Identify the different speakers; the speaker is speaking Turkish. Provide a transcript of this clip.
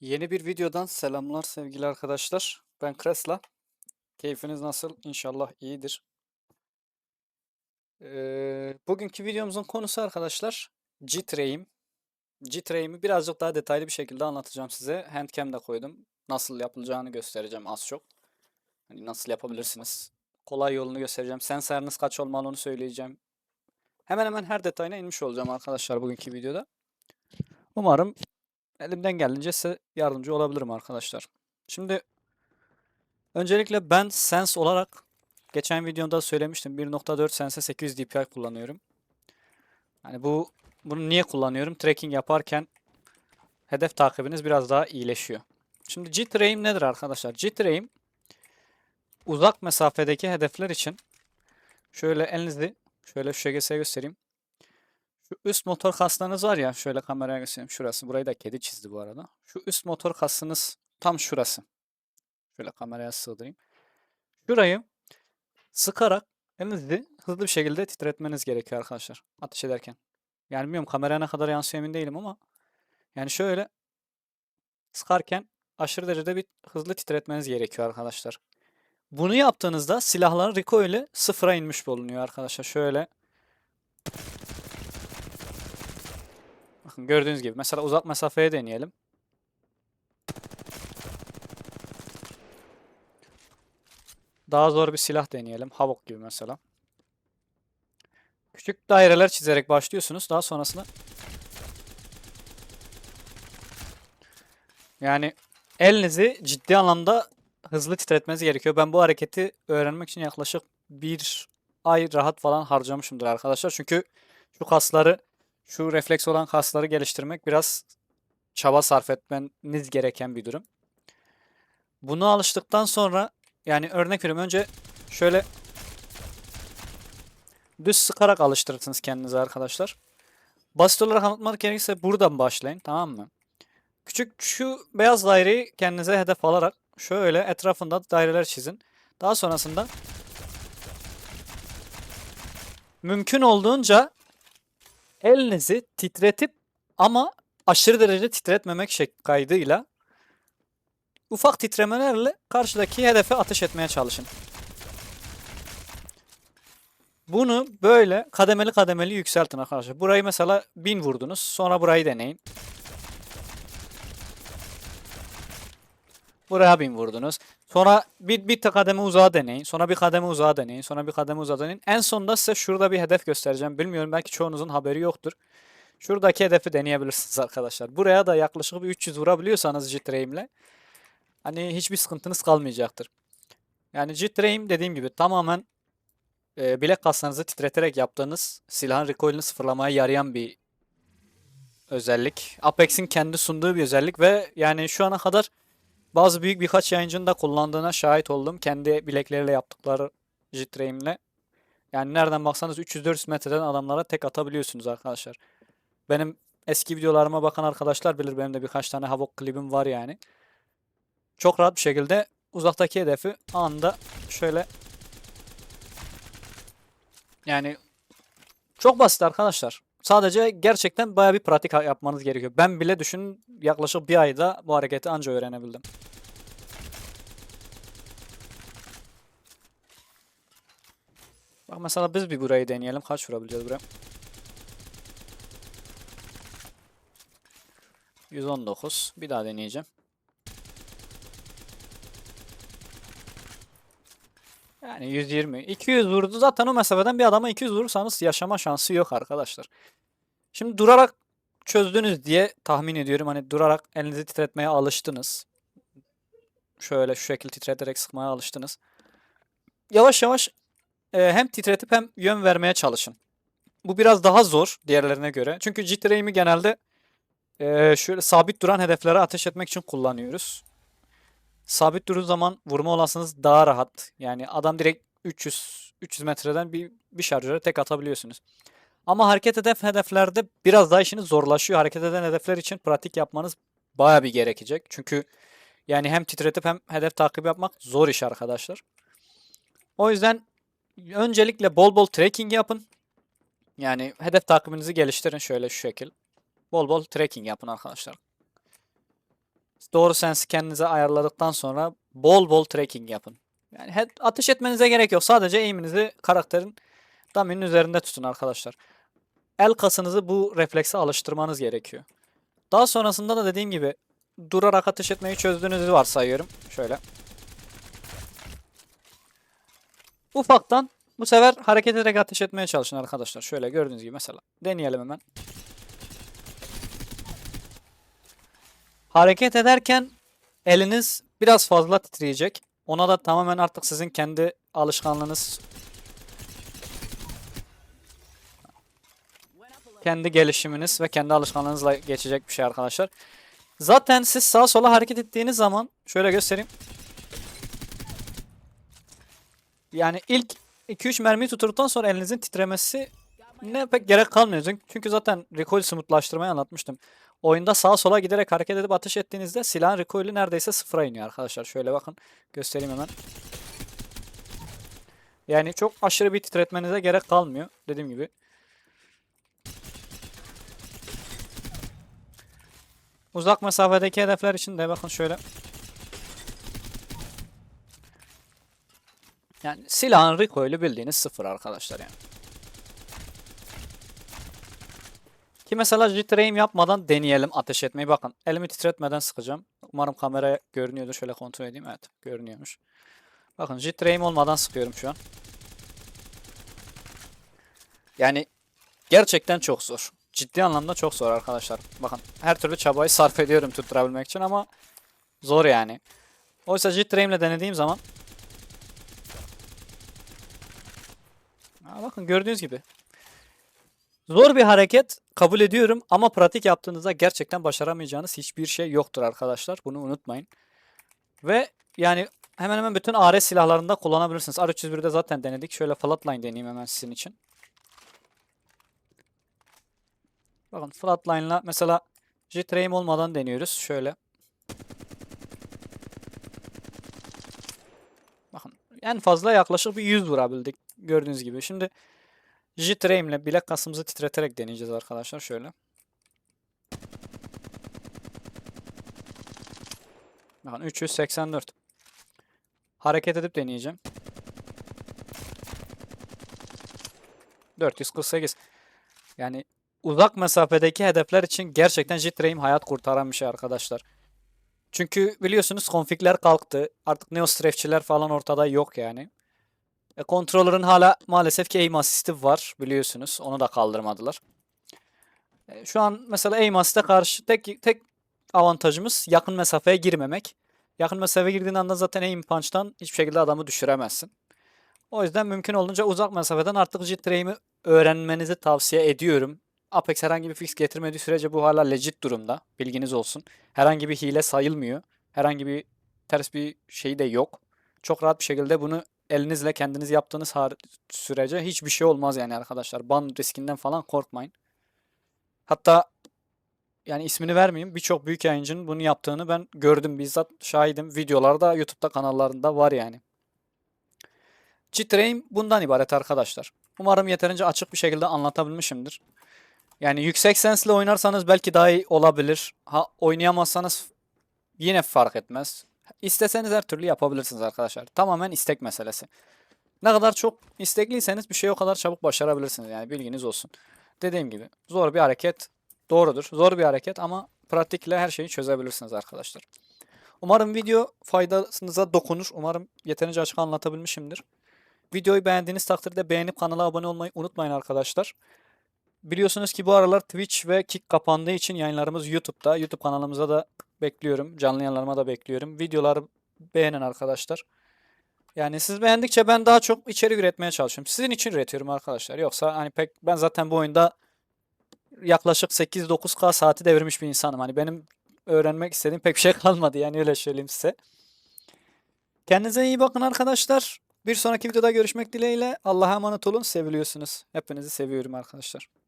Speaker 1: Yeni bir videodan selamlar sevgili arkadaşlar. Ben Kresla. Keyfiniz nasıl? İnşallah iyidir. Ee, bugünkü videomuzun konusu arkadaşlar G-Tray'im. G-Tray'imi birazcık daha detaylı bir şekilde anlatacağım size. Handcam de koydum. Nasıl yapılacağını göstereceğim az çok. Hani nasıl yapabilirsiniz? Kolay yolunu göstereceğim. Sensörünüz kaç olmalı onu söyleyeceğim. Hemen hemen her detayına inmiş olacağım arkadaşlar bugünkü videoda. Umarım elimden geldiğince size yardımcı olabilirim arkadaşlar. Şimdi öncelikle ben Sense olarak geçen videomda söylemiştim 1.4 Sense 800 DPI kullanıyorum. Yani bu bunu niye kullanıyorum? Tracking yaparken hedef takibiniz biraz daha iyileşiyor. Şimdi G-Tray'im nedir arkadaşlar? G-Tray'im uzak mesafedeki hedefler için şöyle elinizi şöyle şu şekilde göstereyim. Şu üst motor kaslarınız var ya şöyle kameraya göstereyim şurası. Burayı da kedi çizdi bu arada. Şu üst motor kasınız tam şurası. Şöyle kameraya sığdırayım. Şurayı sıkarak elinizi hızlı bir şekilde titretmeniz gerekiyor arkadaşlar. Ateş ederken. Yani bilmiyorum kameraya ne kadar yansıyor emin değilim ama yani şöyle sıkarken aşırı derecede bir hızlı titretmeniz gerekiyor arkadaşlar. Bunu yaptığınızda silahların recoil'i sıfıra inmiş bulunuyor arkadaşlar. Şöyle Bakın gördüğünüz gibi mesela uzak mesafeye deneyelim. Daha zor bir silah deneyelim. Havok gibi mesela. Küçük daireler çizerek başlıyorsunuz. Daha sonrasında yani elinizi ciddi anlamda hızlı titretmeniz gerekiyor. Ben bu hareketi öğrenmek için yaklaşık bir ay rahat falan harcamışımdır arkadaşlar. Çünkü şu kasları şu refleks olan kasları geliştirmek biraz çaba sarf etmeniz gereken bir durum. Bunu alıştıktan sonra yani örnek veriyorum önce şöyle düz sıkarak alıştırırsınız kendinizi arkadaşlar. Basit olarak anlatmak gerekirse buradan başlayın tamam mı? Küçük şu beyaz daireyi kendinize hedef alarak şöyle etrafında daireler çizin. Daha sonrasında mümkün olduğunca elinizi titretip ama aşırı derecede titretmemek şek kaydıyla ufak titremelerle karşıdaki hedefe ateş etmeye çalışın. Bunu böyle kademeli kademeli yükseltin arkadaşlar. Burayı mesela 1000 vurdunuz. Sonra burayı deneyin. Buraya 1000 vurdunuz. Sonra bir, bir kademe uzağa deneyin. Sonra bir kademe uzağa deneyin. Sonra bir kademe uzağa deneyin. En sonunda size şurada bir hedef göstereceğim. Bilmiyorum belki çoğunuzun haberi yoktur. Şuradaki hedefi deneyebilirsiniz arkadaşlar. Buraya da yaklaşık bir 300 vurabiliyorsanız J-Train'le hani hiçbir sıkıntınız kalmayacaktır. Yani J-Train dediğim gibi tamamen e, bilek kaslarınızı titreterek yaptığınız silahın recoil'ini sıfırlamaya yarayan bir özellik. Apex'in kendi sunduğu bir özellik ve yani şu ana kadar bazı büyük birkaç yayıncının da kullandığına şahit oldum. Kendi bilekleriyle yaptıkları J-Train'le. Yani nereden baksanız 300-400 metreden adamlara tek atabiliyorsunuz arkadaşlar. Benim eski videolarıma bakan arkadaşlar bilir benim de birkaç tane Havok klibim var yani. Çok rahat bir şekilde uzaktaki hedefi anında şöyle yani çok basit arkadaşlar. Sadece gerçekten baya bir pratik yapmanız gerekiyor. Ben bile düşün yaklaşık bir ayda bu hareketi anca öğrenebildim. Bak mesela biz bir burayı deneyelim. Kaç vurabileceğiz buraya? 119. Bir daha deneyeceğim. Yani 120. 200 vurdu. Zaten o mesafeden bir adama 200 vurursanız yaşama şansı yok arkadaşlar. Şimdi durarak çözdünüz diye tahmin ediyorum. Hani durarak elinizi titretmeye alıştınız. Şöyle şu şekilde titreterek sıkmaya alıştınız. Yavaş yavaş e, hem titretip hem yön vermeye çalışın. Bu biraz daha zor diğerlerine göre. Çünkü G-Train'i genelde e, şöyle sabit duran hedeflere ateş etmek için kullanıyoruz. Sabit durduğu zaman vurma olasılığınız daha rahat. Yani adam direkt 300 300 metreden bir bir şarjöre tek atabiliyorsunuz. Ama hareket eden hedeflerde biraz daha işiniz zorlaşıyor. Hareket eden hedefler için pratik yapmanız baya bir gerekecek. Çünkü yani hem titretip hem hedef takibi yapmak zor iş arkadaşlar. O yüzden öncelikle bol bol tracking yapın. Yani hedef takibinizi geliştirin şöyle şu şekil. Bol bol tracking yapın arkadaşlar. Doğru sensi kendinize ayarladıktan sonra bol bol tracking yapın. Yani ateş etmenize gerek yok. Sadece aim'inizi karakterin dummy'nin üzerinde tutun arkadaşlar. El kasınızı bu reflekse alıştırmanız gerekiyor. Daha sonrasında da dediğim gibi durarak ateş etmeyi çözdüğünüzü varsayıyorum. Şöyle. Ufaktan bu sefer hareket ederek ateş etmeye çalışın arkadaşlar. Şöyle gördüğünüz gibi mesela. Deneyelim hemen. Hareket ederken eliniz biraz fazla titreyecek. Ona da tamamen artık sizin kendi alışkanlığınız, kendi gelişiminiz ve kendi alışkanlığınızla geçecek bir şey arkadaşlar. Zaten siz sağa sola hareket ettiğiniz zaman şöyle göstereyim. Yani ilk 2-3 mermiyi tuturduktan sonra elinizin titremesi ne pek gerek. Çünkü- Çünkü zaten recoil smoothlaştırmayı anlatmıştım. Oyunda sağa sola giderek hareket edip ateş ettiğinizde silahın recoil'i neredeyse sıfıra iniyor arkadaşlar. Şöyle bakın göstereyim hemen. Yani çok aşırı bir titretmenize gerek kalmıyor. Dediğim gibi. Uzak mesafedeki hedefler için de bakın şöyle. Yani silahın recoil'i bildiğiniz sıfır arkadaşlar yani. Ki mesela aim yapmadan deneyelim ateş etmeyi. Bakın elimi titretmeden sıkacağım. Umarım kamera görünüyordur. Şöyle kontrol edeyim. Evet görünüyormuş. Bakın aim olmadan sıkıyorum şu an. Yani gerçekten çok zor. Ciddi anlamda çok zor arkadaşlar. Bakın her türlü çabayı sarf ediyorum tutturabilmek için ama zor yani. Oysa ile denediğim zaman Bakın gördüğünüz gibi Zor bir hareket kabul ediyorum ama pratik yaptığınızda gerçekten başaramayacağınız hiçbir şey yoktur arkadaşlar. Bunu unutmayın. Ve yani hemen hemen bütün AR silahlarında kullanabilirsiniz. R301'de zaten denedik. Şöyle flatline deneyeyim hemen sizin için. Bakın flatline'la mesela jet olmadan deniyoruz. Şöyle. Bakın en fazla yaklaşık bir 100 vurabildik. Gördüğünüz gibi. Şimdi J-Trame ile bilek kasımızı titreterek deneyeceğiz arkadaşlar şöyle. Bakın 384. Hareket edip deneyeceğim. 448. Yani uzak mesafedeki hedefler için gerçekten J-Trame hayat kurtaran bir şey arkadaşlar. Çünkü biliyorsunuz konfigler kalktı. Artık Neo falan ortada yok yani. E, controller'ın hala maalesef ki aim assist'i var biliyorsunuz. Onu da kaldırmadılar. E, şu an mesela aim assist'e karşı tek tek avantajımız yakın mesafeye girmemek. Yakın mesafeye girdiğin anda zaten aim punch'tan hiçbir şekilde adamı düşüremezsin. O yüzden mümkün olduğunca uzak mesafeden artık jet aim'i öğrenmenizi tavsiye ediyorum. Apex herhangi bir fix getirmediği sürece bu hala legit durumda. Bilginiz olsun. Herhangi bir hile sayılmıyor. Herhangi bir ters bir şey de yok. Çok rahat bir şekilde bunu elinizle kendiniz yaptığınız sürece hiçbir şey olmaz yani arkadaşlar. Ban riskinden falan korkmayın. Hatta yani ismini vermeyeyim. Birçok büyük yayıncının bunu yaptığını ben gördüm. Bizzat şahidim. Videolarda YouTube'da kanallarında var yani. Cheat bundan ibaret arkadaşlar. Umarım yeterince açık bir şekilde anlatabilmişimdir. Yani yüksek sensle oynarsanız belki daha iyi olabilir. Ha oynayamazsanız yine fark etmez. İsteseniz her türlü yapabilirsiniz arkadaşlar. Tamamen istek meselesi. Ne kadar çok istekliyseniz bir şeyi o kadar çabuk başarabilirsiniz yani bilginiz olsun. Dediğim gibi zor bir hareket doğrudur. Zor bir hareket ama pratikle her şeyi çözebilirsiniz arkadaşlar. Umarım video faydasınıza dokunur. Umarım yeterince açık anlatabilmişimdir. Videoyu beğendiğiniz takdirde beğenip kanala abone olmayı unutmayın arkadaşlar. Biliyorsunuz ki bu aralar Twitch ve Kick kapandığı için yayınlarımız YouTube'da. YouTube kanalımıza da bekliyorum. Canlı yayınlarıma da bekliyorum. Videoları beğenin arkadaşlar. Yani siz beğendikçe ben daha çok içerik üretmeye çalışıyorum. Sizin için üretiyorum arkadaşlar. Yoksa hani pek ben zaten bu oyunda yaklaşık 8-9K saati devirmiş bir insanım. Hani benim öğrenmek istediğim pek bir şey kalmadı yani öyle söyleyeyim size. Kendinize iyi bakın arkadaşlar. Bir sonraki videoda görüşmek dileğiyle. Allah'a emanet olun. Seviliyorsunuz. Hepinizi seviyorum arkadaşlar.